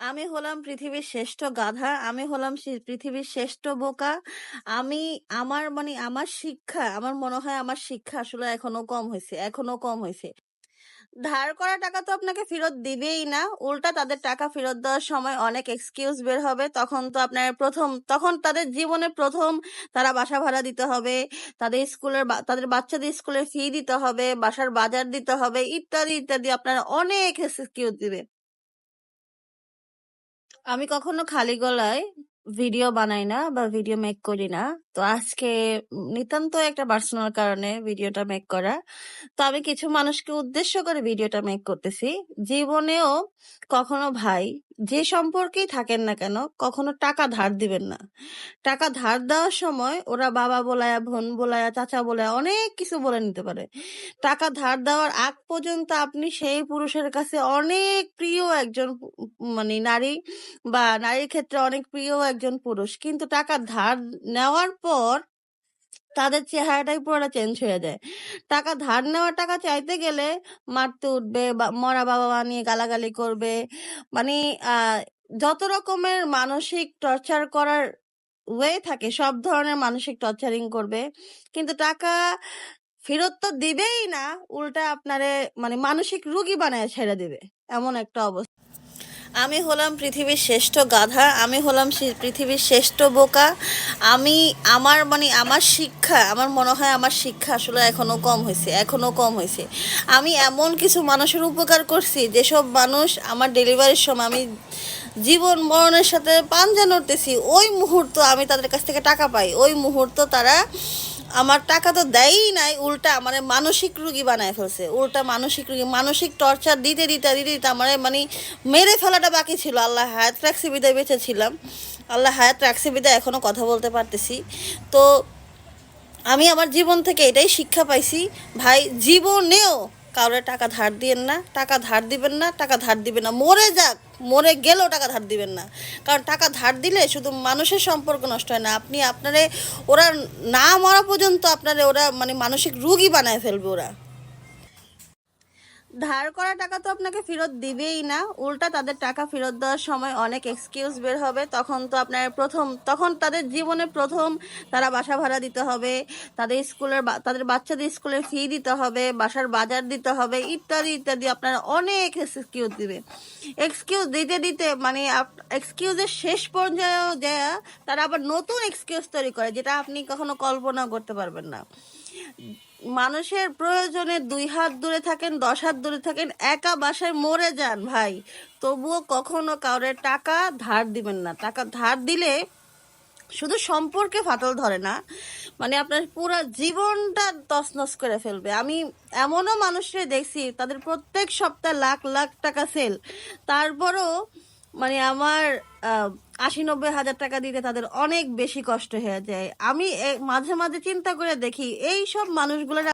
আমি হলাম পৃথিবীর শ্রেষ্ঠ গাধা। আমি হলাম পৃথিবীর শ্রেষ্ঠ বোকা। আমি আমার মানে আমার শিক্ষা, আমার মনে হয় আমার শিক্ষা আসলে এখনও কম হয়েছে এখনও কম হয়েছে ধার করা টাকা তো আপনাকে ফেরত দিবেই না। উল্টা তাদের টাকা ফেরত দেওয়ার সময় অনেক এক্সকিউজ বের হবে। তখন তো আপনার প্রথম তখন তাদের জীবনে প্রথম তারা বাসা ভাড়া দিতে হবে। তাদের স্কুলের তাদের বাচ্চাদের স্কুলের ফি দিতে হবে, বাসার বাজার দিতে হবে ইত্যাদি, ইত্যাদি আপনার অনেক এক্সকিউজ দিবে। আমি কখনো খালি গলায় ভিডিও বানাই না বা ভিডিও মেক করি না। তো আজকে নিতান্ত একটা পার্সোনাল কারণে ভিডিওটা মেক করা। তো আমি কিছু মানুষকে উদ্দেশ্য করে ভিডিওটা মেক করতেছি। জীবনেও কখনো ভাই যে সম্পর্কেই থাকেন না কেন কখনো টাকা ধার দিবেন না। টাকা ধার দেওয়ার সময় ওরা বাবা বলায়া, বোন বলায়া, চাচা বলায়া অনেক কিছু বলে নিতে পারে। টাকা ধার দেওয়ার আগ পর্যন্ত আপনি সেই পুরুষের কাছে অনেক প্রিয় একজন মানে নারী বা নারীর ক্ষেত্রে অনেক প্রিয় একজন পুরুষ। কিন্তু টাকা ধার নেওয়ার পর তাদের চেহারাটাই পুরোটা চেঞ্জ হয়ে যায়। টাকা ধার নেওয়া টাকা চাইতে গেলে মারতে উঠবে মরা বাবা-মা নিয়ে গালাগালি করবে। মানে যত রকমের মানসিক টর্চার করার ওয়ে থাকে, সব ধরনের মানসিক টর্চারিং করবে। কিন্তু টাকা ফেরত তো দিবেই না। উল্টা আপনারে মানে মানসিক রুগী বানায় ছেড়ে দিবে। এমন একটা অবস্থা। আমি হলাম পৃথিবীর শ্রেষ্ঠ গাধা। আমি হলাম পৃথিবীর শ্রেষ্ঠ বোকা। আমি আমার মানে আমার শিক্ষা, আমার মনে হয় আমার শিক্ষা আসলে এখনও কম হয়েছে এখনও কম হয়েছে আমি এমন কিছু মানুষের উপকার করছি যেসব মানুষ আমার ডেলিভারির সময় আমি জীবন মরণের সাথে পাঞ্জা লড়তেছি। ওই মুহূর্ত আমি তাদের কাছ থেকে টাকা পাই। ওই মুহূর্ত তারা আমার টাকা তো দেয়ই নাই উল্টা মানে মানসিক রুগী বানায় ফেলছে। উল্টা মানসিক রুগী মানসিক টর্চার দিতে, দিতে, দিতে, দিতে আমার মানে মেরে ফেলাটা বাকি ছিল। আল্লাহ হায়াত রাখছে বিদায় বেঁচে ছিলাম। আল্লাহ হায়াত রাখছে বিদায় এখনও কথা বলতে পারতেছি। তো আমি আমার জীবন থেকে এটাই শিক্ষা পাইছি ভাই জীবনেও কাউরে টাকা ধার দিয়েন না। টাকা ধার দিবেন না, টাকা ধার দিবেন না। মরে যাক, মরে গেলেও টাকা ধার দিবেন না। কারণ টাকা ধার দিলে শুধু মানুষের সম্পর্ক নষ্ট হয় না। আপনি আপনারে ওরা না মরা পর্যন্ত আপনারে ওরা মানে মানসিক রুগী বানায় ফেলবে ওরা। ধার করা টাকা তো আপনাকে ফেরত দিবেই না। উল্টা তাদের টাকা ফেরত দেওয়ার সময় অনেক এক্সকিউজ বের হবে। তখন তো আপনার প্রথম তখন তাদের জীবনে প্রথম তারা বাসা ভাড়া দিতে হবে। তাদের স্কুলের তাদের বাচ্চাদের স্কুলের ফি দিতে হবে, বাসার বাজার দিতে হবে ইত্যাদি, ইত্যাদি আপনার অনেক এক্সকিউজ দিবে। এক্সকিউজ দিতে, দিতে মানে এক্সকিউজের শেষ পর্যায়েও যেয়ে তারা আবার নতুন এক্সকিউজ তৈরি করে যেটা আপনি কখনো কল্পনাও করতে পারবেন না। মানুষের প্রয়োজনে দুই হাত দূরে থাকেন, ১০ হাত দূরে থাকেন, একা বাসায় মরে যান ভাই। তবুও কখনো কাউরে টাকা ধার দিবেন না। টাকা ধার দিলে শুধু সম্পর্কে ফাটল ধরে না, মানে আপনার পুরো জীবনটা তছনছ করে ফেলবে। আমি এমনও মানুষরে দেখছি তাদের প্রত্যেক সপ্তাহে লাখ, লাখ টাকা সেল। তারপরও মানে আমার আশি ৮০-৯০ হাজার টাকা দিতে তাদের অনেক বেশি কষ্ট হয়ে যায়। আমি মাঝে, মাঝে চিন্তা করে দেখি এই সব মানুষগুলোর